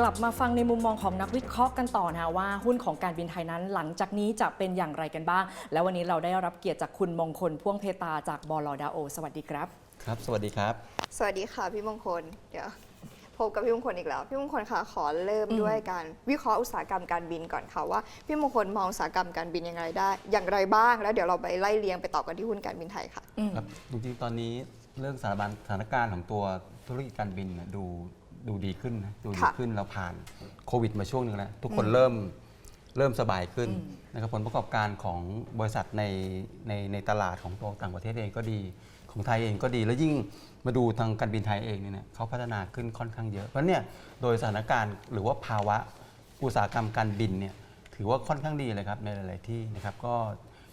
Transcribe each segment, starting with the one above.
กลับมาฟังในมุมมองของนักวิเคราะห์กันต่อนะคะว่าหุ้นของการบินไทยนั้นหลังจากนี้จะเป็นอย่างไรกันบ้าง แล้ววันนี้เราได้รับเกียรติจากคุณมงคลพ่วงเพตาจากบลดาโอ สวัสดีครับ ครับ สวัสดีครับ สวัสดีค่ะพี่มงคล เดี๋ยวพบกับพี่มงคลอีกแล้ว พี่มงคลคะขอเริ่มอืมด้วยการวิเคราะห์อุตสาหกรรมการบินก่อนค่ะว่าพี่มงคลมองอุตสาหกรรมการบินยังไงได้ อย่างไรบ้าง แล้วเดี๋ยวเราไปไล่เรียงไปต่อกันที่หุ้นการบินไทยค่ะอืมครับจริงๆตอนนี้เรื่องสถานบันสถานการณ์ของตัวธุรกิจการบินเนี่ยดู ดูดีขึ้นนะดูดีค่ะขึ้นเราผ่านโควิดมาช่วงหนึ่งแล้ว ทุกคนเริ่มเริ่มสบายขึ้นอืมนะครับผลประกอบการของบริษัทในในในตลาดของตัวต่างประเทศเองก็ดีของไทยเองก็ดีแล้วยิ่งมาดูทางการบินไทยเองเนี่ยนะเขาพัฒนาขึ้นค่อนข้างเยอะ เพราะเนี่ยโดยสถานการณ์หรือว่าภาวะอุตสาหกรรมการบินเนี่ยถือว่าค่อนข้างดีเลยครับในหลาย ๆ ที่นะครับก็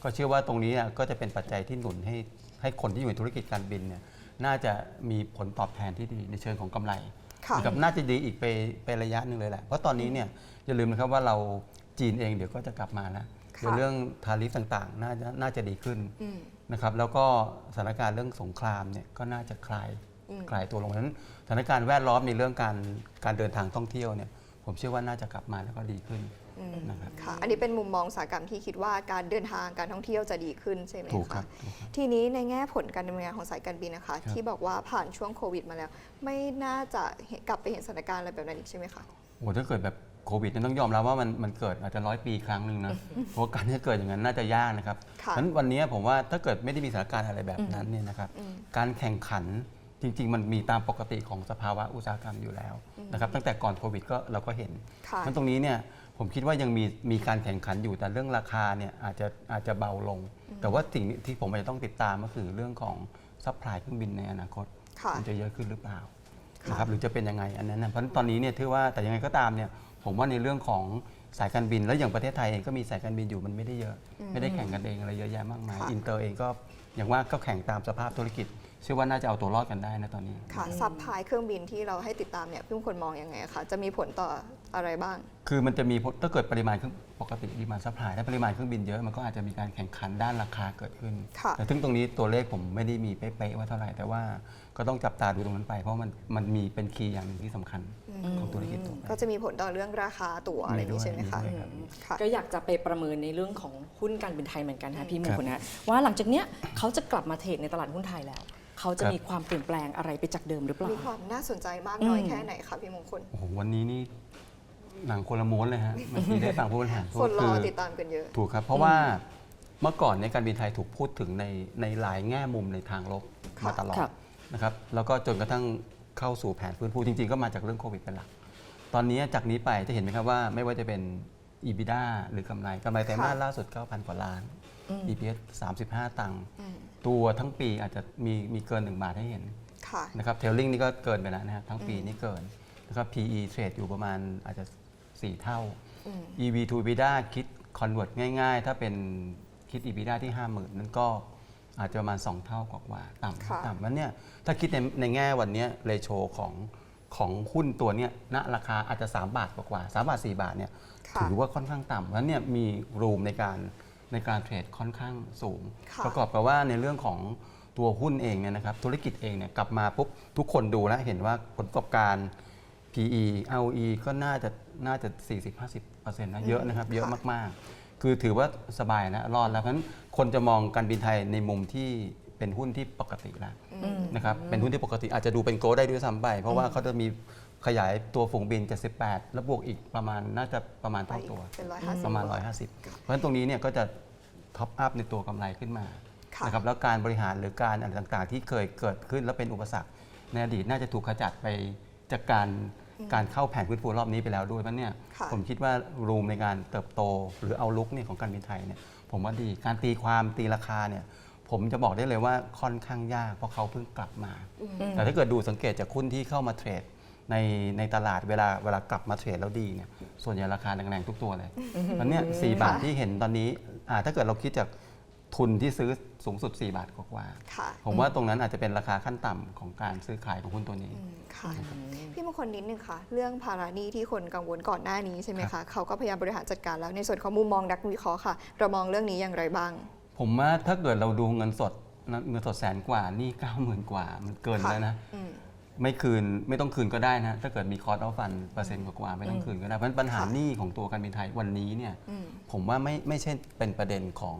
ก็เชื่อว่าตรงนี้เนี่ยก็จะเป็นปัจจัยที่หนุนให้ให้คนที่อยู่ในธุรกิจการบินเนี่ยน่าจะมีผลตอบแทนที่ดีในเชิงของกำไรค่ะ นะครับน่าจะดีอีกไปไประยะหนึ่งเลยแหละ เพราะตอนนี้เนี่ยอย่าลืมนะครับว่าเราจีนเองเดี๋ยวก็จะกลับมาแล้วค่ะเดี๋ยวเรื่องทาริฟต่างๆ น่าจะน่าจะดีขึ้นอืมนะครับแล้วก็สถานการณ์เรื่องสงครามเนี่ยก็น่าจะคลายอืมคลายตัวลงเพราะฉะนั้นสถานการณ์แวดล้อมในเรื่องการการเดินทางท่องเที่ยวเนี่ยผมเชื่อว่าน่าจะกลับมาแล้วก็ดีขึ้น อืมนะครับ ค่ะอันนี้เป็นมุมมองอุตสาหกรรมที่คิดว่าการเดินทางการท่องเที่ยวจะดีขึ้นใช่ไหมถูกครัคะบถูกครับ ทีนี้ในแง่ผลการดำเนินงานของสายการบินนะคะครับที่บอกว่าผ่านช่วงโควิดมาแล้ว ไม่น่าจะเห็นกลับไปเห็นสถานการณ์อะไรแบบนั้นอีกใช่ไหมคะ โอ้ถ้าเกิดแบบโควิดเนี่ยต้องยอมรับว่ามันมันเกิดอาจจะร้อยปีครั้งหนึ่งนะ เพราะการที่จะเกิดอย่างนั้นน่าจะยากนะครับค่ะฉะนั้นวันนี้ผมว่าถ้าเกิดไม่ได้มีสถานการณ์อะไรแบบนั้นเนี่ยนะครับอืมการแข่งขันจริง ๆ มันมีตามปกติของสภาวะอุตสาหกรรมอยู่แล้วนะครับ ตั้งแต่ก่อนโควิดก็เราก็เห็น ค่ะ มันตรงนี้เนี่ย ผมคิดว่ายังมีมีการแข่งขันอยู่แต่เรื่องราคาเนี่ยอาจจะอาจจะเบาลง แต่ว่าสิ่งที่ผมอาจจะต้องติดตามก็คือเรื่องของซัพพลายเครื่องบินในอนาคตค่ะมันจะเยอะขึ้นหรือเปล่าค่ะนะครับหรือจะเป็นยังไงอันนั้นนะเพราะตอนนี้เนี่ยถือว่าแต่ยังไงก็ตามเนี่ยผมว่าในเรื่องของสายการบินแล้วอย่างประเทศไทยเองก็มีสายการบินอยู่มันไม่ได้เยอะ ไม่ได้แข่งกันเองอะไรเยอะแยะมากมายค่ะอินเตอร์เองก็อย่างว่าก็แข่งตามสภาพธุรกิจ เชื่อว่าน่าจะเอาตัวรอดกันได้นะตอนนี้ ค่ะซับพลายเครื่องบินที่เราให้ติดตามเนี่ยพี่มงคลมองยังไงคะจะมีผลต่ออะไรบ้าง คือมันจะมีผลถ้าเกิดปริมาณเครื่องปกติดีมาซัพพลายถ้าปริมาณเครื่องบินเยอะมันก็อาจจะมีการแข่งขันด้านราคาเกิดขึ้น ค่ะ แต่ซึ่งตรงนี้ตัวเลขผมไม่ได้มีเป๊ะๆว่าเท่าไหร่แต่ว่าก็ต้องจับตาดูตรงนั้นไป เพราะมันมันมีเป็นคีย์อย่างหนึ่งที่สำคัญของธุรกิจตัวไปก็จะมีผลต่อเรื่องราคาตั๋วอะไรอย่างนี้ใช่ไหมคะมีด้วยครับค่ะ ก็อยากจะไปประเมินในเรื่องของหุ้นการบินไทยเหมือนกันค่ะพี่มงคลนะว่าหลังจากเนี้ยเขาจะกลับมาเทรดในตลาดหุ้นไทยแล้ว เขาจะครับมีความเปลี่ยนแปลงอะไรไปจากเดิมหรือเปล่า มีความน่าสนใจมากน้อยอืมแค่ไหนคะพี่มงคล โอ้โหวันนี้นี่หนังคนละม้วนเลยฮะเมื่อกี้ได้ฟังผู้บริหารพูคดนรอคือติดตามกันเยอะ ถูกครับ เพราะว่าเมื่อก่อนในยการบินไทยถูกพูดถึงในในหลายแง่มุมในทางลบค่ะมาตลอดครับ นะครับแล้วก็จนกระทั่งเข้าสู่แผนฟื้นฟูจริง ๆ ก็มาจากเรื่องโควิดเป็นหลัก ตอนนี้จากนี้ไปจะเห็นไหมครับว่าไม่ว่าจะเป็น EBITDA หรือกำไรกำไรไตรมาสค่ะล่าสุด 9,000 กว่าล้านอืม EPS 35 ตังค์ อืม ตัวทั้งปีอาจจะมีมีเกิน1บาทให้เห็นค่ะนะครับเทลลิงนี่ก็เกินไปแล้วนะครับทั้งปีนี่เกินนะครับ PE เทรดอยู่ประมาณอาจจะ 4 เท่าอืม EV to EBITDA คิด convert ง่าย ๆ ถ้าเป็นคิด EBITDA ที่ 50,000 นั่นก็อาจจะประมาณ 2 เท่ากว่าๆต่ค่ะำต่ำมันเนี่ยถ้าคิดในในแง่วันเนี้เรโชของของหุ้นตัวเนี้ยณราคาอาจจะ 3 บาทกว่าๆ3บาท 4 บาทเนี่ยค่ะถือว่าค่อนข้างต่ำเพราะฉะนั้นเนี่ยมีรูมในการ ในการเทรดค่อนข้างสูงค่ะประกอบกับว่าในเรื่องของตัวหุ้นเองเนี่ยนะครับธุรกิจเองเนี่ยกลับมาปุ๊บทุกคนดูแล้วเห็นว่าผลประกอบการ PE ROE ก็น่าจะน่าจะ 40-50%นะเยอะนะครับเยอะมากๆ คือถือว่าสบายนะรอดแล้วเพราะฉะนั้นคนจะมองการบินไทยในมุมที่เป็นหุ้นที่ปกติแล้วอืมนะครับเป็นหุ้นที่ปกติอาจจะดูเป็นโกลได้ด้วยซ้ำไปเพราะว่าเขาจะมี ขยายตัวฝูงบิน 78 แล้วบวกอีกประมาณน่าจะประมาณไปเท่าตัว เป็นร้อยห้าสิบ ประมาณ 150 เพราะฉะนั้นตรงนี้เนี่ยก็จะท็อปอัพในตัวกำไรขึ้นมาค่ะ นะครับแล้วการบริหารหรือการอะไรต่างๆ ที่เคยเกิดขึ้นแล้วเป็นอุปสรรคในอดีตน่าจะถูกขจัดไปจากการการเข้าแผนฟื้นฟูรอบนี้ไปแล้วด้วยเพราะเนี่ยค่ะ ผมคิดว่ารูมในการเติบโตหรือเอาลุกเนี่ยของการบินไทยเนี่ยผมว่าดีการตีความตีราคาเนี่ยผมจะบอกได้เลยว่าค่อนข้างยากเพราะเขาเพิ่งกลับมา แต่ถ้าเกิดดูสังเกตจากหุ้นที่เข้ามาเทรด ในในตลาดเวลาเวลากลับมาเทรดแล้วดีเนี่ยส่วนใหญ่ราคาแรงๆทุกตัวเลยตอนเนี้ยสี่บาทที่เห็นตอนนี้อ่าถ้าเกิดเราคิดจากทุนที่ซื้อสูงสุด 4 บาทกว่าๆค่ะ ผมว่าตรงนั้นอาจจะเป็นราคาขั้นต่ำของการซื้อขายของหุ้นตัวนี้อืมค่ะ พี่มงคลนิดนึงค่ะ เรื่องภาระหนี้ที่คนกังวลก่อนหน้านี้ใช่ไหมคะ เขาก็พยายามบริหารจัดการแล้ว ในส่วนของมุมมองนักวิเคราะห์ค่ะ เรามองเรื่องนี้อย่างไรบ้าง ผมว่าถ้าเกิดเราดูเงินสดนะเงินสดแสนกว่าหนี่เก้าหมื่นกว่ามันเกินค่ะแล้วนะ อืม ไม่คืนไม่ต้องคืนก็ได้นะ ถ้าเกิดมีคอร์สออฟฟันเปอร์เซ็นต์กว่าๆไม่ต้องคืนก็ได้ เพราะฉะนั้นปัญหาค่ะหนี้ของตัวการบินไทยวันนี้เนี่ยอืมผมว่าไม่ไม่ใช่เป็นประเด็นของ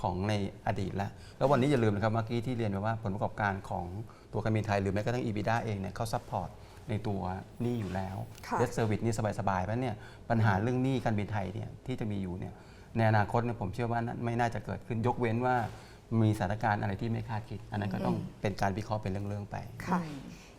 ของในอดีตแล้ว แล้ววันนี้อย่าลืมนะครับเมื่อกี้ที่เรียนไปว่าผลประกอบการของตัวการบินไทยหรือแม้กระทั่ง EBITDA เองเนี่ยเขาซัพพอร์ตในตัวหนี้อยู่แล้วค่ะเดสเซอร์วิสนี่สบายๆเพราะเนี่ยปัญหาเรื่องหนี้การบินไทยเนี่ยที่จะมีอยู่เนี่ยในอนาคตเนี่ยผมเชื่อว่านั้นไม่น่าจะเกิดขึ้นยกเว้นว่ามีสถานการณ์อะไรที่ไม่คาดคิด อันนั้นก็ต้องเป็นการวิเคราะห์เป็นเรื่องๆไปค่ะ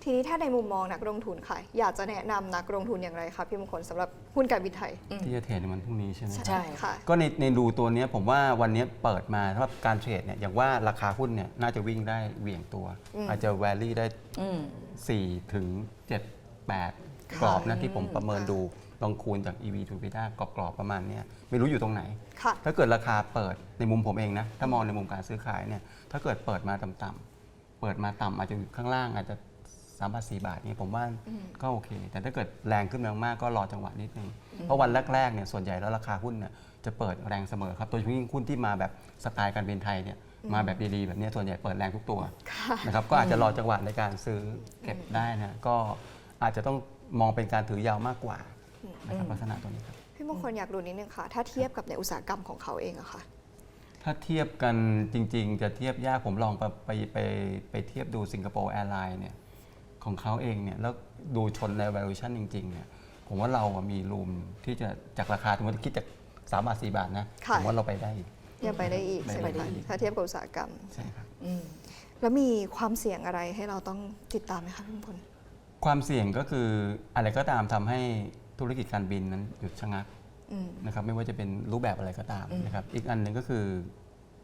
ทีนี้ถ้าในมุมมองนักลงทุนค่ะ อยากจะแนะนำนักลงทุนอย่างไรคะพี่มงคลสำหรับหุ้นการบินไทย ที่จะเทรดในวันพรุ่งนี้ใช่ไหมใช่ ค่ะ ก็ในในดูตัวเนี้ยผมว่าวันเนี้ยเปิดมาถ้าการเทรดเนี่ยอย่างว่าราคาหุ้นเนี่ยน่าจะวิ่งได้เหวี่ยงตัวอืมอาจจะแวลี่ได้ อืม 4 ถึง 7 8ค่ะกรอบนะที่ผมประเมินค่ะดูลองคูณจาก EV to EBITDA กรอบๆประมาณเนี้ยไม่รู้อยู่ตรงไหน ค่ะ ถ้าเกิดราคาเปิดในมุมผมเองนะ ถ้ามองในมุมการซื้อขายเนี่ยถ้าเกิดเปิดมาต่ำๆเปิดมาต่ำอาจจะอยู่ข้างล่างอาจจะ สามบาทสี่บาทเนี่ยผมว่าอืมก็โอเค แต่ถ้าเกิดแรงขึ้นมามากๆก็รอจังหวะนิดนึง เพราะวันแรกๆเนี่ยส่วนใหญ่แล้วราคาหุ้นเนี่ยจะเปิดแรงเสมอครับ โดยเฉพาะยิ่งหุ้นที่มาแบบสไตล์การบินไทยเนี่ยมาแบบดีๆ แบบเนี้ยส่วนใหญ่เปิดแรงทุกตัวค่ะนะครับก็อาจจะรอจังหวะในการซื้อเก็บได้นะก็อาจจะต้องมองเป็นการถือยาวมากกว่านะครับลักษณะตัวนี้ครับพี่มงคลอยากรู้นิดนึงค่ะ ถ้าเทียบกับในอุตสาหกรรมของเขาเองอะค่ะถ้าเทียบกันจริง ๆ จะเทียบยากผมลองไปไปไปไปเทียบดูสิงคโปร์แอร์ไลน์เนี่ย ของเขาเองเนี่ยแล้วดูชนใน valuation จริงๆเนี่ยผมว่าเราอะมีรูมที่จะจากราคาสมมติคิดจาก3บาท4บาทนะค่ะ ผมว่าเราไปได้อีก ยังไปได้อีกใช่ไหมไปได้คะอีก ถ้าเทียบกับอุตสาหกรรมใช่ครับ อืมแล้วมีความเสี่ยงอะไรให้เราต้องติดตามไหมคะพี่มงคลความเสี่ยงก็คืออะไรก็ตามทำให้ธุรกิจการบินนั้นหยุดชะงักอืม นะครับไม่ว่าจะเป็นรูปแบบอะไรก็ตามนะครับอีกอันหนึ่งก็คือ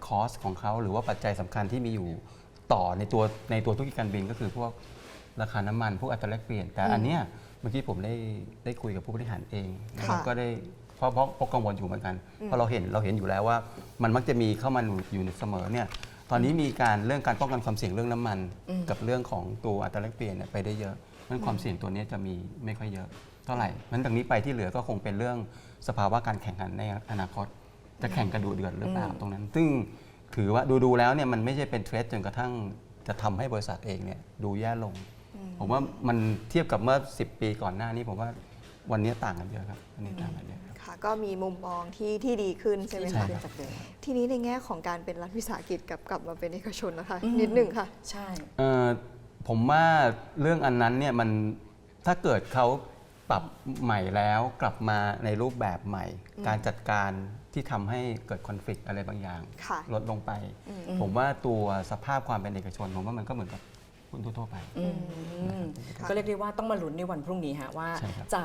คอสของเขาหรือว่าปัจจัยสำคัญที่มีอยู่ต่อในตัวในตัวธุรกิจการบินก็คือพวก ราคาน้ำมันพวกอัตราแลกเปลี่ยน แต่อันเนี้ยเมื่อกี้ผมได้ได้คุยกับผู้บริหารเองนะครับค่ะก็ได้เพราะเพราะเพราะกังวลอยู่เหมือนกันเพราะเราเห็นเราเห็นอยู่แล้วว่า มันมักจะมีเข้ามาอยู่เสมอเนี่ยตอนนี้มีการเรื่องการป้องกันความเสี่ยงเรื่องน้ำมัน กับเรื่องของตัวอัตราแลกเปลี่ยนเนี่ยไปได้เยอะนั้นความเสี่ยงตัวเนี้ยจะมีไม่ค่อยเยอะเท่าไหร่นั้นจากนี้ไปที่เหลือก็คงเป็นเรื่องสภาวะการแข่งขันในอนาคต จะแข่งกันดูเดือดหรือเปล่าตรงนั้น ซึ่งถือว่าดูดูๆแล้วเนี่ยมันไม่ใช่เป็นเทรดจนกระทั่งจะทำให้บริษัทเองเนี่ยดูแย่ลง ผมว่ามันเทียบกับเมื่อ 10 ปีก่อนหน้านี้ผมว่าวันนี้ต่างกันเยอะครับวันนี้ต่างกันเยอะครับค่ะก็มีมุมมองที่ที่ดีขึ้นใช่ไหมใช่คะครับ จากเดิมทีนี้ในแง่ของการเป็นรัฐวิสาหกิจกับกลับมาเป็นเอกชนนะคะอืมนิดหนึ่งค่ะ ใช่ เอ่อผมว่าเรื่องอันนั้นเนี่ยมันถ้าเกิดเขาปรับใหม่แล้วกลับมาในรูปแบบใหม่ การจัดการที่ทำให้เกิดคอนฟ lict อะไรบางอย่าง ค่ะ ลดลงไปอืมผมว่าตัวสภาพความเป็นเอกชนผมว่ามันก็เหมือนกับ หุ้นทั่วๆไป อืมค่ะก็เรียกได้ว่าต้องมาลุ้นในวันพรุ่งนี้ฮะว่า ใช่ครับจะ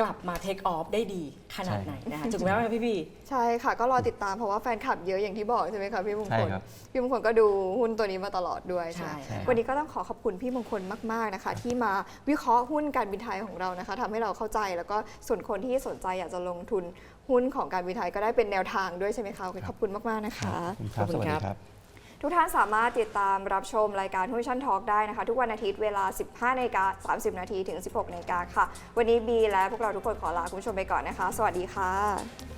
กลับมาเทคออฟได้ดีขนาดใช่ไหนนะคะถูกไหมครับพี่พี่ใช่ค่ะ ก็รอติดตามเพราะว่าแฟนคลับเยอะอย่างที่บอกใช่ไหมคะพี่มงใช่คลครับพี่มงคลก็ดูหุ้นตัวนี้มาตลอดด้วยใช่ไหมใช่วันนี้ก็ต้องขอขอบคุณพี่มงคลมาก ๆนะคะ ที่มาวิเคราะห์หุ้นการบินไทยของเรานะคะทำให้เราเข้าใจแล้วก็ส่วนคนที่สนใจอยากจะลงทุนหุ้นของการบินไทยก็ได้เป็นแนวทางด้วยใช่ไหมคะโอเคขอบคุณมากๆนะคะ ขอบคุณครับขอบสคุณวัสครัดีบครับ ทุกท่านสามารถติดตามรับชมรายการหุ้นชั้นทอล์กได้นะคะ ทุกวันอาทิตย์เวลา 15นาฬิกา30 นาทีถึง 16นาฬิกาค่ะ วันนี้บีและพวกเราทุกคนขอลาคุณผู้ชมไปก่อนนะคะ สวัสดีค่ะ